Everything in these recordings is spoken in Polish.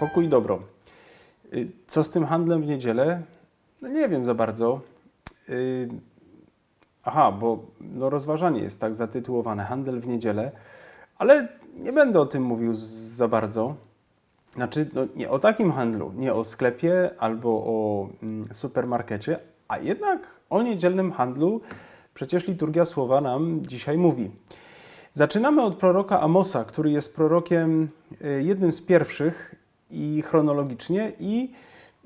pokój dobro. Y, Co z tym handlem w niedzielę? No nie wiem za bardzo. Y, Aha, bo no rozważanie jest tak zatytułowane Handel w niedzielę, ale nie będę o tym mówił za bardzo. Znaczy, no nie o takim handlu, nie o sklepie albo o mm, supermarkecie, a jednak o niedzielnym handlu przecież liturgia słowa nam dzisiaj mówi. Zaczynamy od proroka Amosa, który jest prorokiem y, jednym z pierwszych i chronologicznie i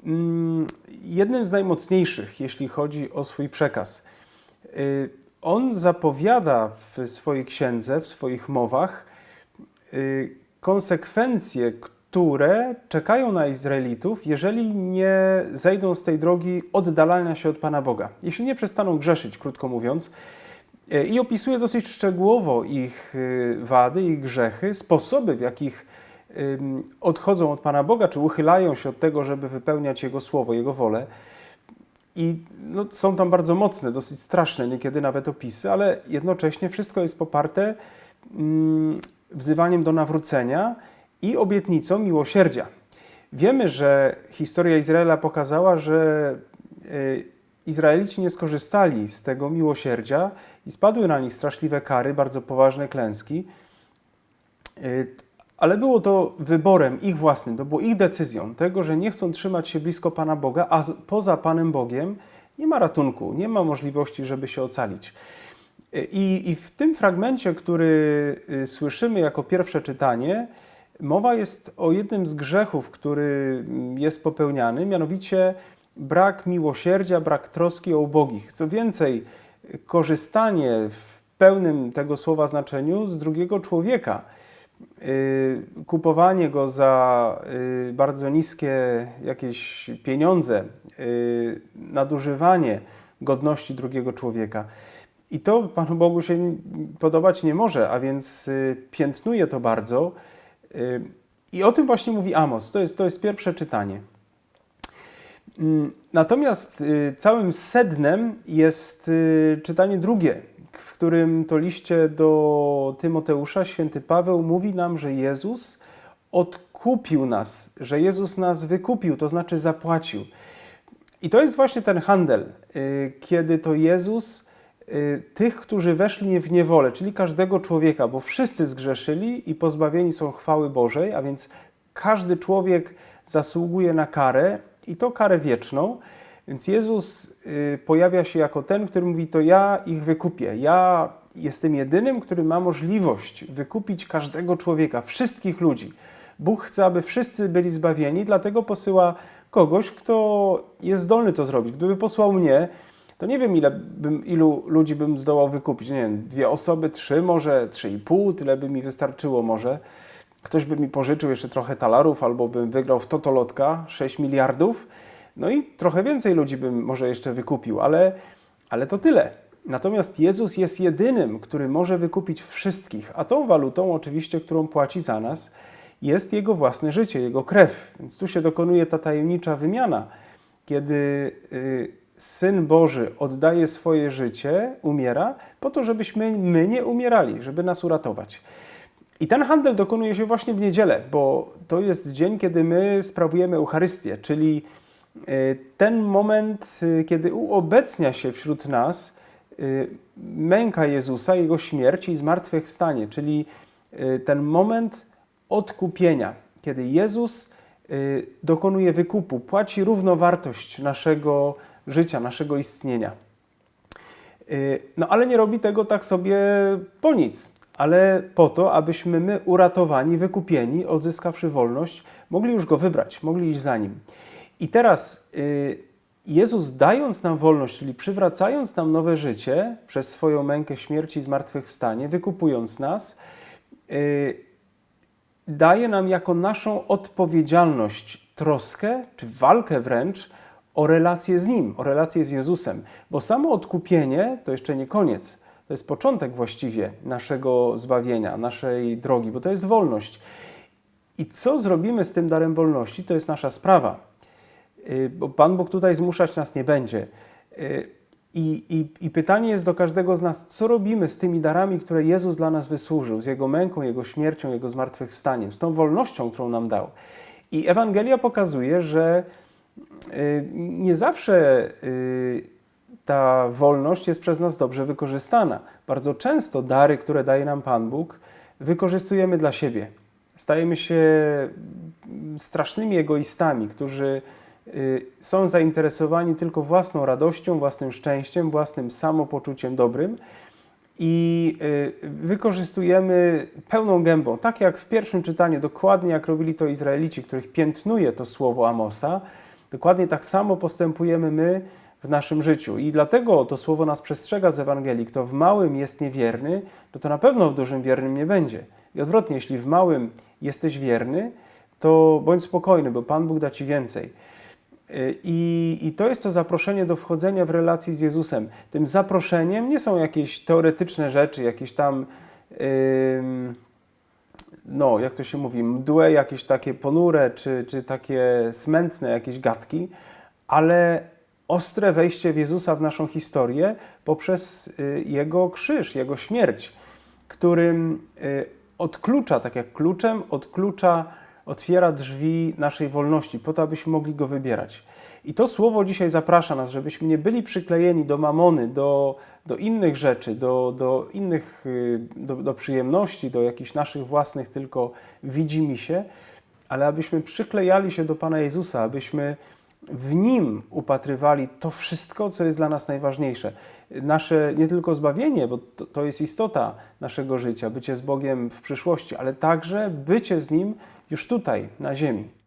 mm, jednym z najmocniejszych, jeśli chodzi o swój przekaz. Y, On zapowiada w swojej księdze, w swoich mowach y, konsekwencje, które czekają na Izraelitów, jeżeli nie zejdą z tej drogi oddalania się od Pana Boga. Jeśli nie przestaną grzeszyć, krótko mówiąc. Y, I opisuje dosyć szczegółowo ich wady, ich grzechy, sposoby, w jakich odchodzą od Pana Boga, czy uchylają się od tego, żeby wypełniać Jego słowo, Jego wolę. I no, są tam bardzo mocne, dosyć straszne niekiedy nawet opisy, ale jednocześnie wszystko jest poparte mm, wzywaniem do nawrócenia i obietnicą miłosierdzia. Wiemy, że historia Izraela pokazała, że y, Izraelici nie skorzystali z tego miłosierdzia i spadły na nich straszliwe kary, bardzo poważne klęski. Y, Ale było to wyborem ich własnym, to było ich decyzją, tego, że nie chcą trzymać się blisko Pana Boga, a poza Panem Bogiem nie ma ratunku, nie ma możliwości, żeby się ocalić. I, I w tym fragmencie, który y, słyszymy jako pierwsze czytanie, mowa jest o jednym z grzechów, który mm, jest popełniany, mianowicie brak miłosierdzia, brak troski o ubogich. Co więcej, korzystanie w pełnym tego słowa znaczeniu z drugiego człowieka kupowanie go za y, bardzo niskie jakieś pieniądze, y, nadużywanie godności drugiego człowieka. I to Panu Bogu się podobać nie może, a więc y, piętnuje to bardzo. Y, I o tym właśnie mówi Amos. To jest, to jest pierwsze czytanie. Mm, Natomiast y, całym sednem jest y, czytanie drugie, w którym to liście do Tymoteusza święty Paweł mówi nam, że Jezus odkupił nas, że Jezus nas wykupił, to znaczy zapłacił. I to jest właśnie ten handel, y, kiedy to Jezus y, tych, którzy weszli w niewolę, czyli każdego człowieka, bo wszyscy zgrzeszyli i pozbawieni są chwały Bożej, a więc każdy człowiek zasługuje na karę i to karę wieczną. Więc Jezus y, pojawia się jako ten, który mówi: To ja ich wykupię. Ja jestem jedynym, który ma możliwość wykupić każdego człowieka, wszystkich ludzi. Bóg chce, aby wszyscy byli zbawieni, dlatego posyła kogoś, kto jest zdolny to zrobić. Gdyby posłał mnie, to nie wiem, ile bym, ilu ludzi bym zdołał wykupić. Nie wiem, dwie osoby, trzy, może trzy i pół, tyle by mi wystarczyło może. Ktoś by mi pożyczył jeszcze trochę talarów, albo bym wygrał w totolotka 6 miliardów. No i trochę więcej ludzi bym może jeszcze wykupił, ale, ale to tyle. Natomiast Jezus jest jedynym, który może wykupić wszystkich, a tą walutą oczywiście, którą płaci za nas, jest Jego własne życie, Jego krew. Więc tu się dokonuje ta tajemnicza wymiana, kiedy y, Syn Boży oddaje swoje życie, umiera, po to, żebyśmy my nie umierali, żeby nas uratować. I ten handel dokonuje się właśnie w niedzielę, bo to jest dzień, kiedy my sprawujemy Eucharystię, czyli ten moment, y, kiedy uobecnia się wśród nas y, męka Jezusa, Jego śmierć i zmartwychwstanie, czyli y, ten moment odkupienia, kiedy Jezus y, dokonuje wykupu, płaci równowartość naszego życia, naszego istnienia. Y, No ale nie robi tego tak sobie po nic, ale po to, abyśmy my uratowani, wykupieni, odzyskawszy wolność, mogli już go wybrać, mogli iść za nim. I teraz y, Jezus dając nam wolność, czyli przywracając nam nowe życie przez swoją mękę śmierci i zmartwychwstanie, wykupując nas, y, daje nam jako naszą odpowiedzialność troskę, czy walkę wręcz o relację z Nim, o relację z Jezusem. Bo samo odkupienie to jeszcze nie koniec. To jest początek właściwie naszego zbawienia, naszej drogi, bo to jest wolność. I co zrobimy z tym darem wolności, to jest nasza sprawa. Y, Bo Pan Bóg tutaj zmuszać nas nie będzie. Y, I, i, I pytanie jest do każdego z nas, co robimy z tymi darami, które Jezus dla nas wysłużył, z Jego męką, Jego śmiercią, Jego zmartwychwstaniem, z tą wolnością, którą nam dał. I Ewangelia pokazuje, że y, nie zawsze ta wolność jest przez nas dobrze wykorzystana. Bardzo często dary, które daje nam Pan Bóg, wykorzystujemy dla siebie. Stajemy się mm, strasznymi egoistami, którzy są zainteresowani tylko własną radością, własnym szczęściem, własnym samopoczuciem dobrym i y, wykorzystujemy pełną gębą, tak jak w pierwszym czytaniu, dokładnie jak robili to Izraelici, których piętnuje to słowo Amosa, dokładnie tak samo postępujemy my w naszym życiu. I dlatego to słowo nas przestrzega z Ewangelii. Kto w małym jest niewierny, to to na pewno w dużym wiernym nie będzie. I odwrotnie, jeśli w małym jesteś wierny, to bądź spokojny, bo Pan Bóg da ci więcej. I, I to jest to zaproszenie do wchodzenia w relacji z Jezusem. Tym zaproszeniem nie są jakieś teoretyczne rzeczy, jakieś tam, ym, no, jak to się mówi, mdłe, jakieś takie ponure, czy, czy takie smętne jakieś gadki, ale ostre wejście w Jezusa w naszą historię poprzez y, Jego krzyż, Jego śmierć, którym y, odklucza, tak jak kluczem, odklucza otwiera drzwi naszej wolności, po to, abyśmy mogli go wybierać. I to słowo dzisiaj zaprasza nas, żebyśmy nie byli przyklejeni do mamony, do, do innych rzeczy, do, do innych, y, do, do przyjemności, do jakichś naszych własnych tylko widzimy się, ale abyśmy przyklejali się do Pana Jezusa, abyśmy w Nim upatrywali to wszystko, co jest dla nas najważniejsze. Nasze nie tylko zbawienie, bo to, to jest istota naszego życia, bycie z Bogiem w przyszłości, ale także bycie z Nim już tutaj, na ziemi.